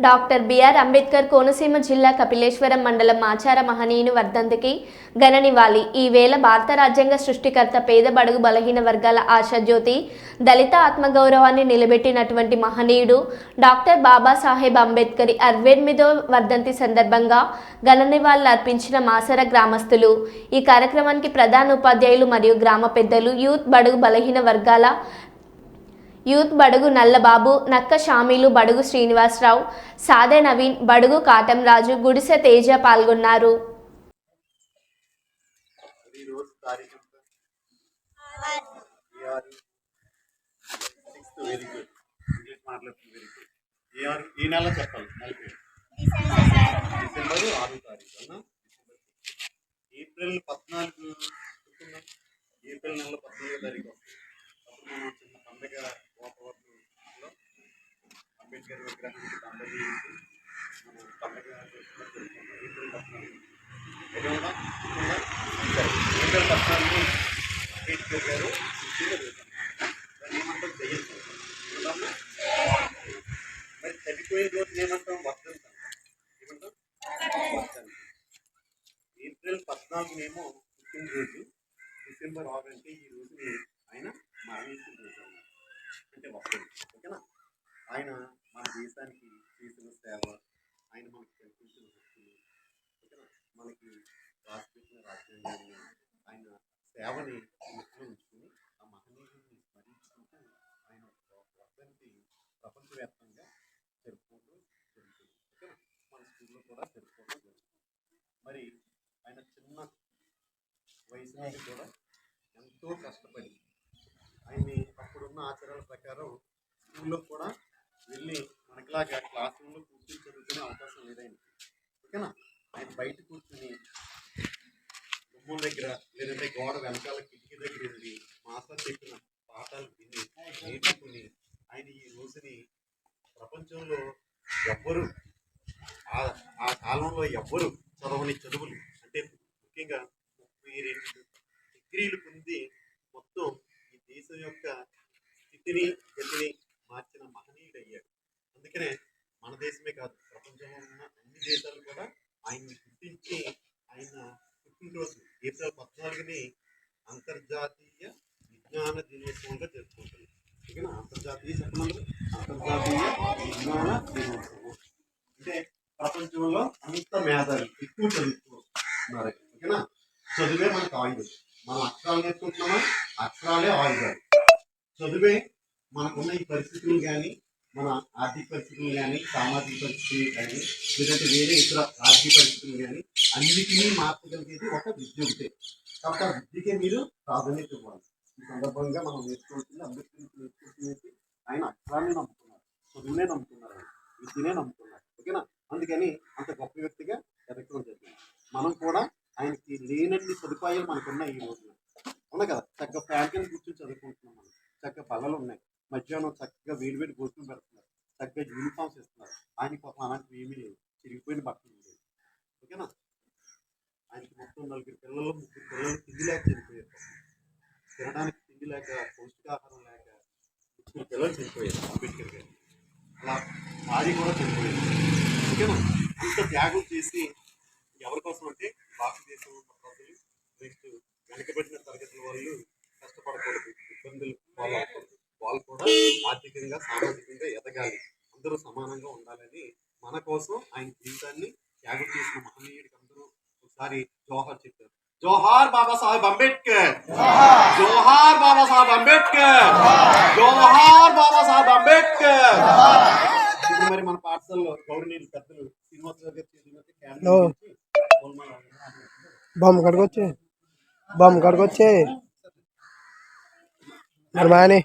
Doctor BR Ambedkar Konaseema జిల్లా కపిలేశ్వరం మండలం ఆచార మహనీయుని వర్ధంతికి ఘన నివాళి. ఈ వేళ భారత రాజ్యాంగ సృష్టికర్త పేద బడుగు బలహీన వర్గాల ఆశాజ్యోతి దళిత ఆత్మగౌరవాన్ని నిలబెట్టినటువంటి మహనీయుడు డాక్టర్ బాబాసాహెబ్ అంబేద్కర్ అరవెనిమిదో వర్ధంతి సందర్భంగా ఘన నివాళులు అర్పించిన మాసర గ్రామస్తులు. ఈ కార్యక్రమానికి ప్రధాన ఉపాధ్యాయులు మరియు గ్రామ పెద్దలు యూత్ బడుగు బలహీన వర్గాల యూత్ బడుగు నల్లబాబు నక్క షామీలు బడుగు శ్రీనివాసరావు సాదే నవీన్ బడుగు కాటంరాజు గుడిసె తేజ పాల్గొన్నారు. ఈ నెల చెప్పాలి డిసెంబర్ ఆరు తారీఖు ఏప్రిల్ పద్నాలుగు ఏప్రిల్ నెల పద్నాలుగో తారీఖు వస్తుంది. అప్పుడు మనం పండగ వాతావరణంలో అంబేద్కర్ విగ్రహానికి పండగ చేసి మనం పండగ ఏప్రిల్ పద్నాలుగు ఏప్రిల్ పద్నాలుగు అంబేద్కర్ గారు పుట్టిన రోజు. దాన్ని ఏమంటాం జయంతి ఏమంటాము? మరి చనిపోయిన రోజు ఏమంటాం వర్ధంతి అంటాం. ఏమంటాం వర్ధంతి ఏప్రిల్ పద్నాలుగునేమో పుట్టినరోజు డిసెంబర్ ఆరు అంటే ఈ రోజుని ఆయన మరణించిన రోజు అన్నమాట అంటే వర్ధంతి ఓకేనా ఆయన మన దేశానికి చేసిన సేవ ఆయన మనకు కల్పించిన హక్కులు ఓకేనా మనకి రాసిపెట్టిన రాజ్యాంగాన్ని ఆయన సేవని విక్రమించుకుని ఆ మహనీయుడిని స్మరించుకుంటూ ఆయన ఒక వర్ధంతి ప్రపంచవ్యాప్తంగా జరుపుకుంటూ జరుగుతుంది. ఓకేనా? మన స్కూల్లో కూడా జరుపుకోవడం జరుగుతుంది. మరి ఆయన చిన్న వయసు నుంచి కూడా ఎంతో కష్టపడి ఆయన్ని అప్పుడున్న ఆచారాల ప్రకారం స్కూల్లో కూడా వెళ్ళి మనకిలాగా క్లాస్ రూమ్లో కూర్చొని చదువుకునే అవకాశం లేదైనా ఓకేనా? ఆయన బయట కూర్చుని గుమ్మం దగ్గర లేదంటే గోడ వెనకాల కిటికీ దగ్గర వెళ్ళి మాస్టర్ చెప్పిన పాఠాలు విని నేర్చుకుని ఆయన ఈ రోజుని ప్రపంచంలో ఎవ్వరు ఆ ఆ కాలంలో ఎవ్వరు చదవని చదువులు అంటే ముఖ్యంగా ముప్పై రెండు డిగ్రీలు పొంది మొత్తం ఈ దేశం యొక్క స్థితిని గతిని మార్చిన మహనీయుడు అయ్యాడు. అందుకనే మన దేశమే కాదు ప్రపంచంలో ఉన్న అన్ని దేశాలు కూడా ఆయన్ని గుర్తించి ఆయన పుట్టినరోజు ఏప్రిల్ పద్నాలుగుని అంతర్జాతీయ విజ్ఞాన దినోత్సవంగా జరుపుకుంటుంది ఓకేనా అంతర్జాతీయ చెప్పమంటారు అంతర్జాతీయ విజ్ఞాన దినోత్సవం అంటే ప్రపంచంలో అంత మేధావి ఎక్కువ చదువుతున్నారు ఓకేనా? చదువే మనకు ఆయుధం. మనం అక్షరాలు నేర్చుకుంటున్నామా? అక్షరాలే ఆయుధాలు. చదువే మనకున్న ఈ పరిస్థితులు కానీ మన ఆర్థిక పరిస్థితులు కానీ సామాజిక పరిస్థితులు కానీ లేదంటే వేరే ఇతర ఆర్థిక పరిస్థితులు కానీ అన్నిటినీ మార్చగలిగేది ఒక విద్య ఉంటే. కాబట్టి ఆ విద్యకే మీరు ప్రాధాన్యత ఇవ్వాలి. సందర్భంగా మనం నేర్చుకుంటుంది అంబేద్కర్ నేర్చుకుంటుంది ఆయన అక్షరాన్ని నమ్ముతున్నారు చదువునే నమ్ముతున్నారు విద్యనే నమ్ముతున్నారు ఓకేనా? అందుకని అంత గొప్ప వ్యక్తిగా ఎదగడం జరిగింది. మనం కూడా ఆయనకి లేనన్ని సదుపాయాలు మనకున్నాయి ఈ రోజున. అవునా కదా? చక్కగా ఫ్యాన్ కూర్చొని చదువుకుంటున్నాం మనం. చక్కగా బల్లలు ఉన్నాయి. మధ్యాహ్నం చక్కగా వేడి వేడి భోజనం పెడుతున్నారు. చక్కగా యూనిఫామ్స్ ఇస్తున్నారు ఆయన కోసం అలాంటివి ఏమీ లేవు చిరిగిపోయిన బట్టలు లేవు ఓకేనా? ఆయనకి మొత్తం నలుగురు పిల్లలు ముగ్గురు పిల్లలు తిండి లేక తినడానికి తిండి లేక పౌష్టికాహారం లేక ముగ్గురు పిల్లలు చనిపోయారు అంబేద్కర్ గారు. అలా భార్య కూడా చనిపోయారు ఓకేనా? అంత త్యాగం చేసి ఎవరి కోసం అంటే భారతదేశం ప్రజలు నెక్స్ట్ వెనకబడిన తరగతుల వాళ్ళు కష్టపడకూడదు ఇబ్బందులు వాళ్ళకూడదు వాళ్ళు కూడా ఆర్థికంగా సామాజికంగా ఎదగాలి. అందరూ సమానంగా ఉండాలని మన కోసం ఆయన జీవితాన్ని త్యాగం చేసిన మహనీయుడికి అందరూ ఒకసారి జోహర్ చెప్పారు. జోహార్ బాబాసాహెబ్ అంబేద్కర్. జోహార్. బాబాసాహెబ్ అంబేద్కర్. జోహార్. బాబాసాహెబ్ అంబేద్కర్. ఇప్పుడు మరి మన పాఠశాలలో గౌరవనీయులు పెద్దలు శ్రీనివాసరావు గారు. బొమ్మ కడుకొచ్చే బొమ్మ కడుకొచ్చే మరి మాని.